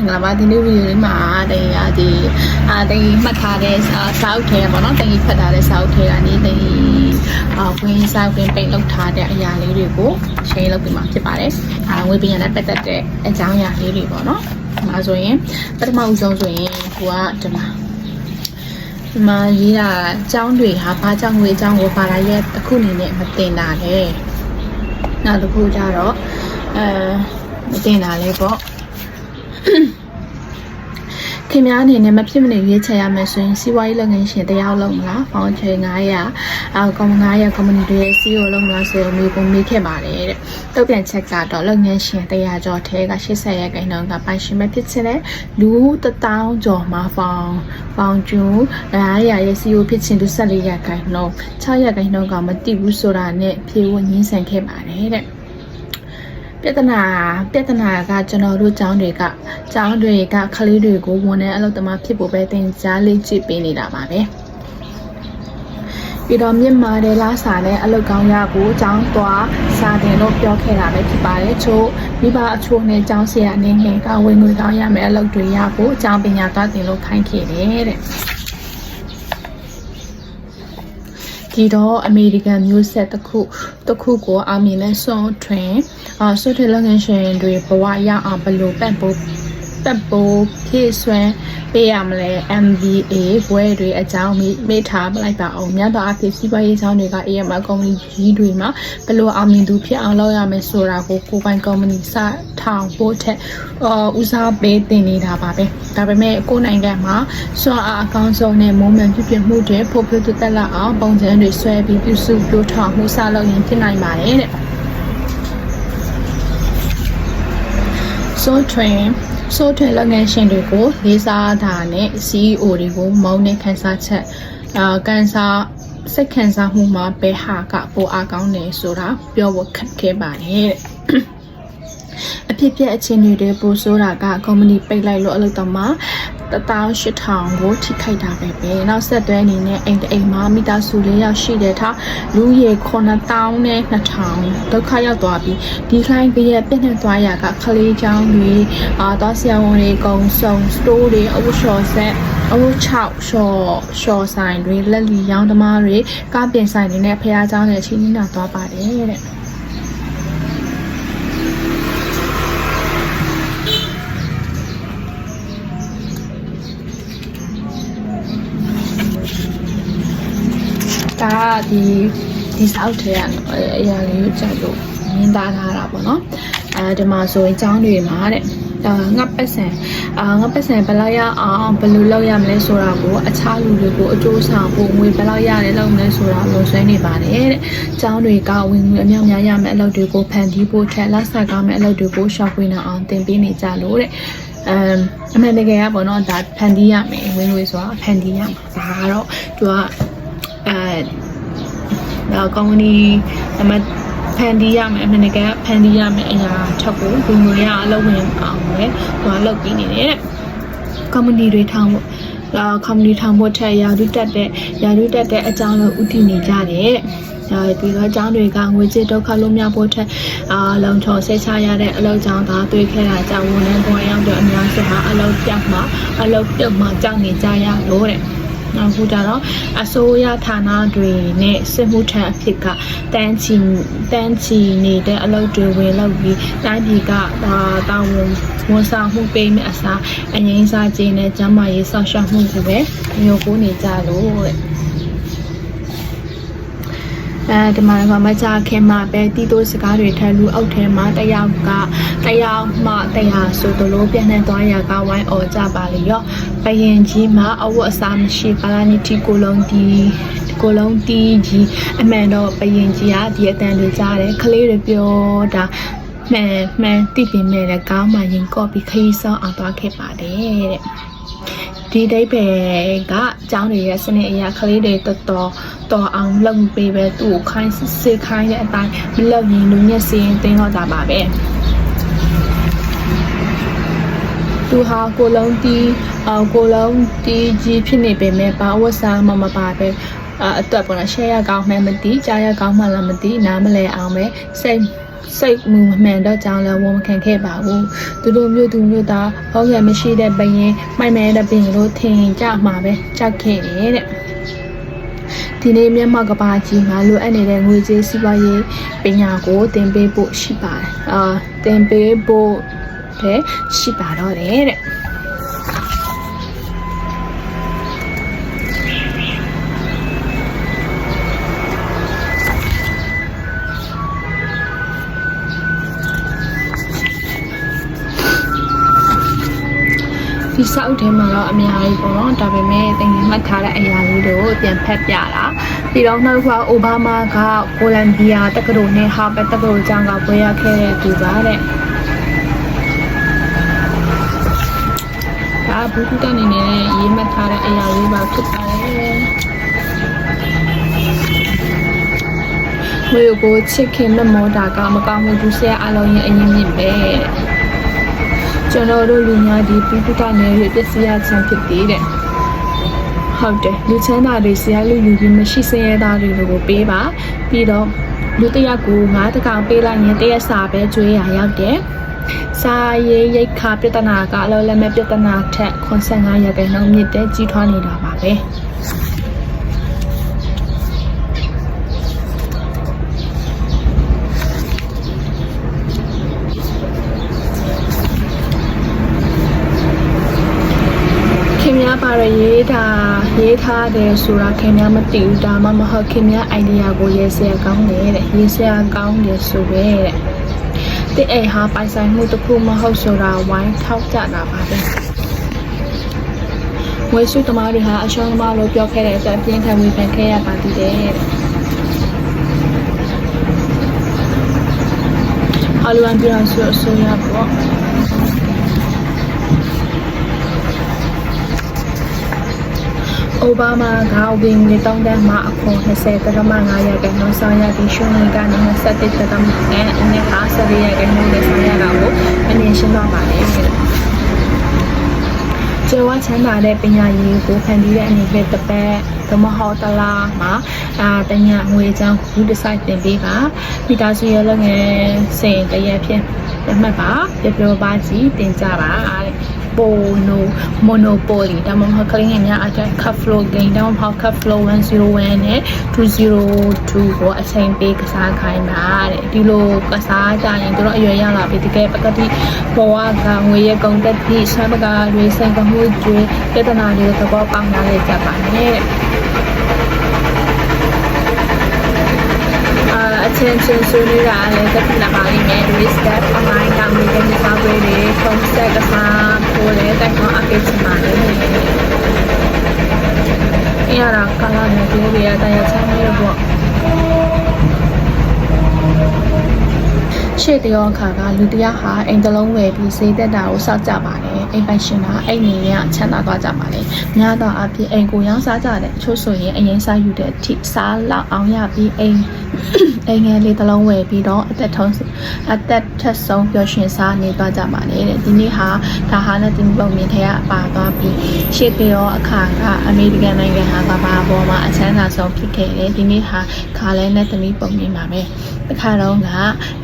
င်္ဂလာပါဒီနေ့ဗီဒီယိုလေးမှာတင်ရဒီအာတင်မှတ်ထားတဲ့စာအုပ်ထဲပေါ့နော်တင်ဖတ်ထားတဲ့စာအုပ်ထဲကနေတင်အာဝင်စာဝင်ပိတ်လောက်ထားတဲ့အရာလေးတွေကို share လုပ်ပြီးမှဖြစ်ပါတယ်အာဝေပညာနဲ့ပတ်သက်တဲ့အကြောင်းအရာလေးတွေပေါ့နော်ဒီမှာဆိုရင်ပထမဦးဆုံးဆိုရင်ကိုကဒီမှာဒီမှာရေးတာအကြောင်းတွေဟာဘာကြောင့်ငွေအကြောင်းကိုပါလာရဲ့အခုအနေနဲ့မတင်တာလေနောက်တစ်ခုကျတော့အဲမတင်တာလေပေါ့ ခင်များအနေနဲ့မဖြစ်မနေရွေးချယ်ရမယ်ဆိုရင်စီးပွားရေးလုပ်ငန်းရှင်တယောက်လုံးမလားပေါင်းချေ900အာကွန်900 community တွေ CEO လုံးမလားဆိုတော့မျိုးပုံမေးခဲ့ပါတယ်တဲ့တုတ်ပြန်ချက်ကတော့လုပ်ငန်းရှင်100ကျော်ထဲက80ရက်ကိန်းတော့ကပိုင်ရှင်မဖြစ်ချင်တဲ့လူ1000ကျော်မှာဖောင်ဖောင်ကျူ900ရဲ့ CEO ဖြစ်ချင်သူ14ရက်ကိန်းတော့6ရက်ကိန်းတော့ကမတိဘူးဆိုတာနဲ့ဖြေဝညင်းဆန်ခဲ့ပါတယ်တဲ့ ပြဿနာပြဿနာကကျွန်တော်တို့ကျောင်းတွေကကျောင်းတွေကခလေးတွေကိုဝန်ထမ်းအလုပ်သမားဖြစ်ဖို့ပဲသင်ကြားလေ့ကျင့်ပေးနေတာပါပဲပြီးတော့မြန်မာတဲ့လားစာနဲ့အလုပ်ကောင်းရကိုကျောင်းသွားစာတင်လို့ပြောခဲ့တာပဲဖြစ်ပါတယ်ချို့မိဘအချို့နဲ့ကျောင်းဆရာအနေနဲ့ကဝင်ငွေကောင်းရမယ်အလုပ်တွေရဖို့ကျောင်းပညာသွားတင်လို့ခိုင်းခဲ့တယ်တဲ့ ဒီတော့အမေရိကန်မျိုးဆက်တစ်ခုတစ်ခုကိုအောင်မြင်တဲ့ဆွန်ထွင်အာဆွတ်ထွင်လုပ်ငန်းရှင်တွေဘဝရအောင်ဘယ်လိုပ တ်ဖို့ပတ်ဖို့ဖြည့်ဆွမ်းပေးရမလဲ MBA ဘွဲတွေအကြောင်းမိမိထားပလိုက်ပါအောင်မြတ်သောအဖြစ်စီးပွားရေးဆောင်တွေက AMR ကုမ္ပဏီကြီးတွေမှာဘယ်လိုအောင်မြင်သူဖြစ်အောင်လုပ်ရမယ်ဆိုတာကိုကိုယ်ပိုင်ကုမ္ပဏီစထောင်ဖို့ထက်အာဦးစားပေးတင်နေတာပါပဲဒါပေမဲ့ကိုယ်နိုင်ငံမှာစွမ်းအားအကောင်းဆုံးနဲ့မုံမှန်ဖြစ်ဖြစ်မှုတွေဖို့ဖို့တက်လာအောင်ပုံစံတွေဆွဲပြီးပြုစုပြောထောင်မှုစလုပ်ရင်ဖြစ်နိုင်ပါတယ်တဲ့ဆိုထွ င်ဆိုထွင်လုပ်ငန်းရှင်တွေကိုလေးစားတာနဲ့ CEO တွေကိုမုန်းတဲ့ခန်းစားချက်အာကန်စားစိတ်ခံစားမှုမှာဘယ်ဟာကပိုအားကောင်းတယ်ဆိုတာပြောဖို့ခက်ခဲပါတယ်တဲ့ အဖြစ်ပြက်အခြေအနေတွေပိုဆိုးတာကကုမ္ပဏီပိတ်လိုက်လို့အလုပ်သမား18000ကိုထိခိုက်တာပဲပဲနောက်ဆက်တွဲအနေနဲ့အိမ်တအိမ်မှာမိသားစု၄ယောက်ရှိတဲ့ထားလူရေ9000နဲ့2000ဒုက္ခရောက်သွားပြီးဒီခိုင်းကရဲ့ပြည့်နှက်သွားရကခလေးချောင်းတွေအာတော့ဆရာဝန်တွေအကုန်စုံစတိုးတွေအဝတ်လျှော်ဆက်အဝတ်6ရှော့ရှော့ဆိုင်တွေလက်လီရောင်းသမားတွေကားပြင်ဆိုင်တွေနဲ့ဖះเจ้าတွေချင်းချင်းတာသွားပါတယ်တဲ့ ဒါကဒီဒီစောက်ထဲကအရာလေးကိုကြိုက်လို့မြင်သားထားတာပေါ့နော်အဲဒီမှာဆိုရင်ကျောင်းတွေမှာတဲ့အာငါပတ်စံအာငါပတ်စံဘယ်လောက်ရအောင်ဘယ်လိုလုပ်ရမလဲဆိုတာကိုအခြားလူတွေကိုအကျိုးဆောင်ဖို့ငွေဘယ်လောက်ရတယ်လုပ်မလဲဆိုတာလုံဆွဲနေပါတယ်တဲ့ကျောင်းတွေကဝင်ငွေအများများရမယ်အလုပ်တွေကိုဖန်တီးဖို့ထက်လက်ဆက်ကောင်းမဲ့အလုပ်တွေကိုရှော့ခွေးနေအောင်သင်ပေးနေကြလို့တဲ့အမ်အမှန်တကယ်ကပေါ့နော်ဒါဖန်တီးရမယ်ဝင်ငွေဆိုတာဖန်တီးရမှာဒါကတော့သူက အဲတော့ကောင်းနီအမဖန်တီးရမယ်အမှန်တကယ်ဖန်တီးရမယ်အရာထပ်ကိုဝင်ငွေရအလုပ်ဝင်အောင်ပဲသူကလုပ်ပြီးနေတယ်တဲ့ community တွေထောင်ဖို့အာ community ထောင်ဖို့ထက်ယာရုတက်တဲ့ယာရုတက်တဲ့အကြောင်းလို့ဥတည်နေကြတယ်အဲပြီးတော့အကြောင်းတွေကငွေကြေးဒုက္ခလုံးများဖို့ထက်အာလုံချုံဆက်ချရတဲ့အလုပ်ကြောင့်သာတွေ့ခဲ့တာကြောင့်ဝန်ထမ်းပေါ်ရောက်တဲ့အများစုဟာအလုပ်ပြတ်မှအလုပ်ပြုတ်မှကြောက်နေကြရလို့တဲ့ နောက်ခုကြတော့အစိုးရဌာနတွေနဲ့စစ်မှုထမ်းအဖြစ်ကတန်းချီတန်းချီနေတဲ့အလုပ်တွေဝင်လုပ်ပြီးတိုင်းပြည်ကဒါတာဝန်ဝန်ဆောင်မှုပေးမယ့်အစားအငိမ့်စားခြင်းနဲ့ကျန်းမာရေးစောင့်ရှောက်မှုကိုပဲမျိုးကိုနေကြလို့တဲ့ အဲဒီမှာကမကြခင်မှာပဲတီးတိုးစကားတွေထက်လူအောက်ထဲမှာတယောက်ကတယောက်မှတရားဆိုသလိုပြန်နေသွားရကဝိုင်းអော်ကြပါလေရောဘယင်ကြီးမှာအဝတ်အစားမရှိပါလာနီတီကိုလုံးတီကိုလုံးတီကြီးအမှန်တော့ဘယင်ကြီးကဒီအတန်တွေကြားတယ်ကလေးတွေပြောတာမှန်မှန်တိပင်မဲ့လည်းကောင်းမှရင်ကော့ပြီးခရီးဆောင်အောင်သွားခဲ့ပါတယ်တဲ့ ဒီဒိတ်ပဲကကျောင်းတွေရဲ့စနစ်အရာကလေးတွေတော်တော်တော်အောင်လုပ်ပေးပဲသူ့ကိုခိုင်းစေခိုင်းတဲ့အတိုင်းမလုပ်ရင်လူညက်စင်းတင်းတော့တာပါပဲသူဟာကိုလုံးတီးအော်ကိုလုံးတီးကြီးဖြစ်နေပေမဲ့ဘာဝတ်စားမှမပါပဲအအတွက်ပေါ့နော် share ရကောင်းမှမသိကြားရကောင်းမှလည်းမသိနားမလဲအောင်ပဲစိတ် စိတ်မူမမှန်တော့ကြောင်းလည်းဝန်မခံခဲ့ပါဘူးသူတို့မြို့သူမြို့သားဟောရမရှိတဲ့ဘရင်မိုက်မဲတဲ့ပင်လို့ထင်ကြမှာပဲကြောက်ခဲ့တယ်တဲ့ဒီနေ့မျက်မှောက်ကဘာကြီးမှာလိုအပ်နေတဲ့ငွေကြေးစီးပွားရေးပညာကိုသင်ပေးဖို့ရှိပါတယ်အာသင်ပေးဖို့တဲ့ရှိပါတော့တယ်တဲ့ ဒီစောက်ထဲမှာတော့အများကြီးပေါ့နော်ဒါပေမဲ့တင်မှတ်ထားတဲ့အရာလေးတွေကိုပြန်ဖတ်ပြတာပြီးတော့နောက်ကအိုဘားမားကကိုလံဘီယာတက္ကသိုလ်နဲ့ဟာဘတ်တက္ကသိုလ်ကျောင်းကပွဲရခဲ့တဲ့သူပါတဲ့ဒါဘူးကူတအနေနဲ့ရေးမှတ်ထားတဲ့အရာလေးပါဖြစ်ပါတယ်ဝေကိုချစ်ခင်မမောတာကမကောင်းမှုဒုစရအလုံးရဲ့အရင်မြင့်ပဲတဲ့ ကျွန်တော်တို့လူများဒီပုဂ္ဂတနယ်ရဲ့ပစ္စည်းအချမ်းဖြစ်သေးတယ်ဟုတ်တယ်လူချမ်းသာတွေဆရာလူယူပြီးမရှိစင်ရသားတွေကိုပေးပါပြီးတော့လူတစ်ယောက်ကိုငါးတကောင်ပေးလိုက်ရင်တရက်စာပဲကျွေးရရောက်တယ်စာရေးရိတ်ခါပြဿနာကအလောလည်းမဲ့ပြဿနာထက်85ရာခိုင်နှုန်းမြင့်တဲ့ကြီးထွားနေတာပါပဲ ပါရရေးတာရေးထားတယ်ဆိုတာခင်များမသိဘူးဒါမှမဟုတ်ခင်များ idea ကိုရေးစရာကောင်းတယ်တဲ့ရေးစရာကောင်းတယ်ဆိုပဲတဲ့တိအိမ်ဟာပိုင်ဆိုင်မှုတစ်ခုမဟုတ်ဆိုတာဝိုင်းထောက်ကြတာပါပဲဝေစုသမားတွေဟာအရှုံးသမားလို့ပြောခဲ့တဲ့အတွက်ပြင်းထန်ဝေဖန်ခဲ့ရပါသေးတယ်တဲ့ဟောလီဝမ်ပြည်အောင်စုအစိုးရပေါ့ အိုဘားမားကဝင်ငွေတောင်းတန်းမှာအခွန်20တရမ9ရာခိုင်နှုန်းဆောင်ရပြီးရှုံးဝင်ကနေ27တရမနဲ့အနည်းဟာ14ရာခိုင်နှုန်းနဲ့ဆောင်ရတာကိုအမြင်ရှင်းသွားပါတယ်ကျေဝချမ်းသာတဲ့ပညာရေးကိုဖန်တီးတဲ့အနေနဲ့တစ်ပတ်သမဟုတ်တလားမှာအာတညငွေချောင်းဘူးဒီဇိုင်းတင်ပေးပါမိသားစုရဲ့လုပ်ငန်းစိန်တရက်ဖြင့်ပြမှတ်ပါပြပြပါကြီးတင်ကြပါတဲ့ Pono Monopoly ဒါမှမဟုတ်ကလေးငယ်များအတွက် Cup Flow Game ဒါမှမဟုတ် Cup Flow 101နဲ့202ကိုအချိန်ပေးကစားခိုင်းပါတဲ့ဒီလိုကစားကြရင်တို့အရွယ်ရောက်လာပြီတကယ်ပကတိဘဝကငွေရကုန်တက်သည့်ဆွမ်းပကားတွေစိန်ကမှုတွေပြဿနာတွေကိုသဘောပေါက်နားလည်ကြပါနဲ့တဲ့အာအချင်းချင်းဆွေးနွေးတာလည်းတက်လာပါလိမ့်မယ် risk step online ကမြေကနေစားပွဲတွေ home set ကစားဖို့လည်းတိုက်တွန်းအပ်ပေးချင်ပါတယ်။အရာ ကလာနေဒီလိုရတဲ့ချမ်းမြေပေါ့ရှေ့တရောအခါကလူတစ်ယောက်ဟာအိမ်တစ်လုံးဝယ်ပြီးဈေးသက်တာကိုစောင့်ကြပါတယ် အိမ်ပိုင်ရှင်ကအိမ်နေရချမ်းသာသွားကြပါလေများသောအားဖြင့်အိမ်ကိုရောင်းစားကြတဲ့အချို့ဆိုရင်အရင်စားယူတဲ့အထိစားလောက်အောင်ရပြီးအိမ်အိမ်ငယ်လေးတစ်လုံးဝယ်ပြီးတော့အသက်ထုံးအသက်ထက်ဆုံးပျော်ရွှင်စားနေသွားကြပါလေတဲ့ဒီနေ့ဟာဒါဟာနဲ့ဒီပုံမြင်ထဲကပါသွားပြီးရှေ့တရောအခါကအမေရိကန်နိုင်ငံဟာကမ္ဘာပေါ်မှာအချမ်းသာဆုံးဖြစ်ခဲ့တယ်ဒီနေ့ဟာခါလဲနဲ့သမီးပုံမြင်ပါပဲ တစ်ခါတော့က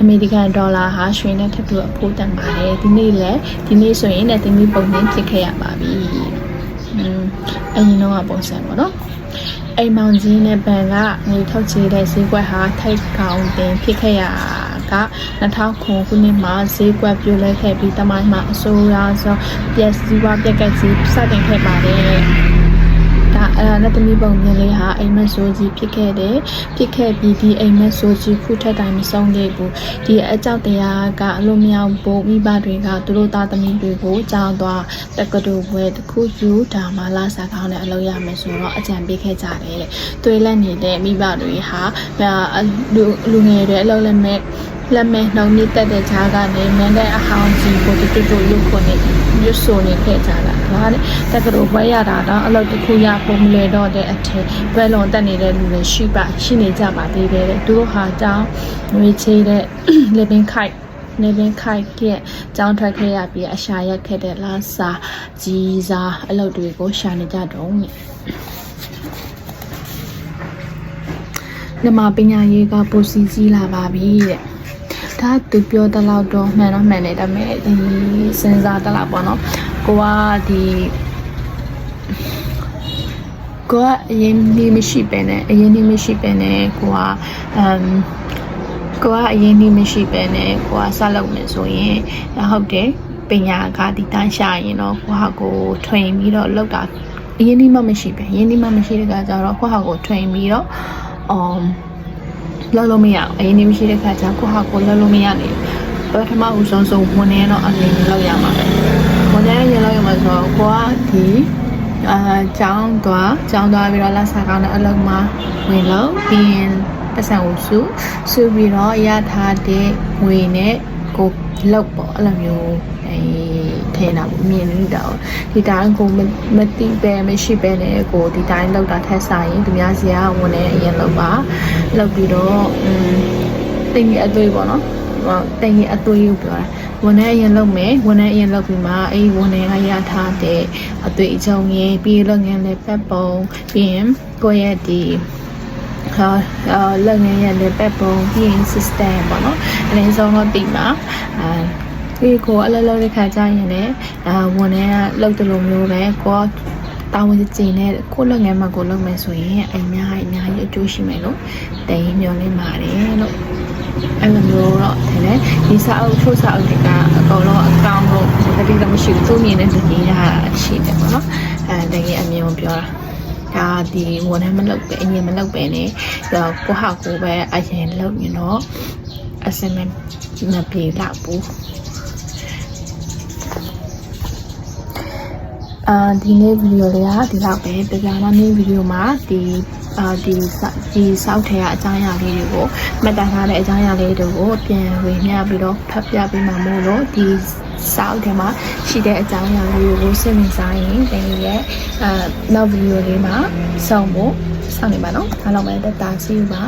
အမေရိကန်ဒေါ်လာဟာရွှေနဲ့ထပ်တူအဖိုးတက်ပါတယ်ဒီနေ့လည်းဒီနေ့ဆိုရင်လည်းသမီးပုံမြင်ဖြစ်ခဲ့ရပါပြီอืมအရင်တော့ကပုံစံပေါ့နော်အိမ်မောင်ကြီးနဲ့ဘန်ကငွေထုတ်ချေတဲ့ဈေးကွက်ဟာထိုက်ကောင်တင်ဖြစ်ခဲ့ရက2000ခုနှစ်မှာဈေးကွက်ပြိုလဲခဲ့ပြီးတမိုင်းမှာအဆိုးရွားဆုံးပျက်စီးဝပြက်ကက်စီစတင်ခဲ့ပါတယ် ဒါအဲ့ဒါနဲ့တမီပုံမြင်လေးဟာအိမ်မက်ဆိုးကြီးဖြစ်ခဲ့တယ်ဖြစ်ခဲ့ပြီးဒီအိမ်မက်ဆိုးကြီးခုထက်တိုင်မဆုံးသေးဘူးဒီအကြောက်တရားကအလိုမြောက်ဖို့မိဘတွေကသူတို့သားသမီးတွေကိုကြောင်းသွားတက္ကသိုလ်ဘွဲတစ်ခုယူဒါမှလာစားကောင်းတဲ့အလုပ်ရမယ်ဆိုတော့အကြံပေးခဲ့ကြတယ်တဲ့သွေးလက်နေတဲ့မိဘတွေဟာအာလူလူငယ်တွေအလုပ်လက်မဲ့ လက်မဲ့နှောင်မြစ်တက်တဲ့ဈာကနေမန်တဲ့အဟောင်းကြီးကိုတူတူတူရုပ်ခွန်နေရွတ်ဆိုနေခဲ့ကြတာဒါတဲ့တက္ကသိုလ်ဘွဲရတာတော့အလုပ်တစ်ခုရဖို့မလွယ်တော့တဲ့အထက်ဘွဲလွန်တက်နေတဲ့လူတွေရှိပါရှိနေကြပါသေးတယ်တဲ့သူတို့ဟာတောင်းငွေချေးတဲ့ living kite နေပင်ခိုက်ကဲကြောင်းထွက်ခဲ့ရပြီးအရှာရက်ခဲ့တဲ့လာစာကြီးစားအလုပ်တွေကိုရှာနေကြတော့မြလက်မပညာရေးကပိုစီကြီးလာပါပြီတဲ့ ဒါသူပြောတလောက်တော့မှန်တော့မှန်တယ်ဒါပေမဲ့ဒီစဉ်းစားတလောက်ပေါ့နော်ကိုကဒီကိုကအရင်ဒီမရှိပဲနဲ့အရင်ဒီမရှိပဲနဲ့ကိုကအမ်ကိုကအရင်ဒီမရှိပဲနဲ့ကိုကဆက်လုပ်မယ်ဆိုရင်ဟုတ်တယ်ပညာကဒီတိုင်းရှာရင်တော့ကိုဟာကိုထွင်ပြီးတော့လောက်တာအရင်ဒီမှမရှိပဲအရင်ဒီမှမရှိတဲ့ကကြတော့ကိုဟာကိုထွင်ပြီးတော့အမ် လောက်လို့မရအောင်အရင်နေမရှိတဲ့ခါကျကိုဟာကိုလောက်လို့မရနေဘူးပထမဦးဆုံးဆုံးဝန်နေတော့အရင်လောက်ရမှာပဲဝန်နေရင်လောက်ရမှာဆိုတော့ကိုကဒီအာကျောင်းသွားကျောင်းသွားပြီးတော့လက်စားကောင်းတဲ့အလုပ်မှာဝင်လို့ပြီးရင်ပတ်စံကိုစုစုပြီးတော့ရထားတဲ့ငွေနဲ့ကိုလောက်ပေါ့အဲ့လိုမျိုးအဲ ထင်တာပေါ့မြင်နေတာပေါ့ဒီတိုင်းကိုမမတိပဲမရှိပဲနဲ့ကိုဒီတိုင်းလောက်တာထက်ဆိုင်သူများစီကဝင်နေအရင်လောက်ပါလောက်ပြီးတော့อืมတင်ရအသွေးပေါ့နော်ဟောတင်ရအသွေးကိုပြောတာဝန်နဲ့အရင်လုပ်မယ်ဝန်နဲ့အရင်လုပ်ပြီးမှအဲ့ဝန်နဲ့ကရထားတဲ့အသွေးအကြောင်းရင်းပြီးလုပ်ငန်းလေးပတ်ပုံပြီးရင်ကိုယ့်ရဲ့ဒီဟာအာလုပ်ငန်းရဲ့လက်ပတ်ပုံပြီးရင် system ပေါ့နော်အရင်ဆုံးတော့ဒီမှာအာ ဒီကိုအလုပ်လုပ်တဲ့ခါကျရင်လည်းအာဝန်နဲ့ကလုပ်တယ်လို့မျိုးပဲကိုကတာဝန်ကျင်နဲ့ကိုယ့်လုပ်ငန်းမှာကိုယ်လုပ်မယ်ဆိုရင်အများကြီးအများကြီးအကျိုးရှိမယ်လို့တင်မျှော်လင့်ပါတယ်လို့အဲ့လိုမျိုးတော့ထင်တယ်ဒီစာအုပ်ထုတ်စာအုပ်တွေကအကုန်လုံးအကောင့်လို့တတိတော့မရှိဘူးသူမြင်တဲ့နေရတာရှိတယ်ပေါ့နော်အဲတကယ်အမြင်ကိုပြောတာဒါဒီဝန်ထမ်းမလုပ်ပဲအရင်မလုပ်ပဲနေတော့ကိုဟာကိုပဲအရင်လုပ်ရင်တော့အစမမပြေတော့ဘူး အာဒီနေ့ဗီဒီယိုလေးကဒီလောက်ပဲတရားနာနေ့ဗီဒီယိုမှာဒီအာဒီဒီစောက်ထဲကအကြောင်းအရာလေးတွေကိုမှတ်သားထားတဲ့အကြောင်းအရာလေးတွေကိုပြန်ဝေမျှပြီးတော့ဖတ်ပြပေးမှာမို့လို့ဒီစောက်ထဲမှာရှိတဲ့အကြောင်းအရာလေးတွေကိုစိတ်ဝင်စားရင်တင်ရဲ့အာနောက်ဗီဒီယိုလေးမှာစောင့်ဖို့စောင့်နေပါနော်အားလုံးပဲတက်တာစီပါ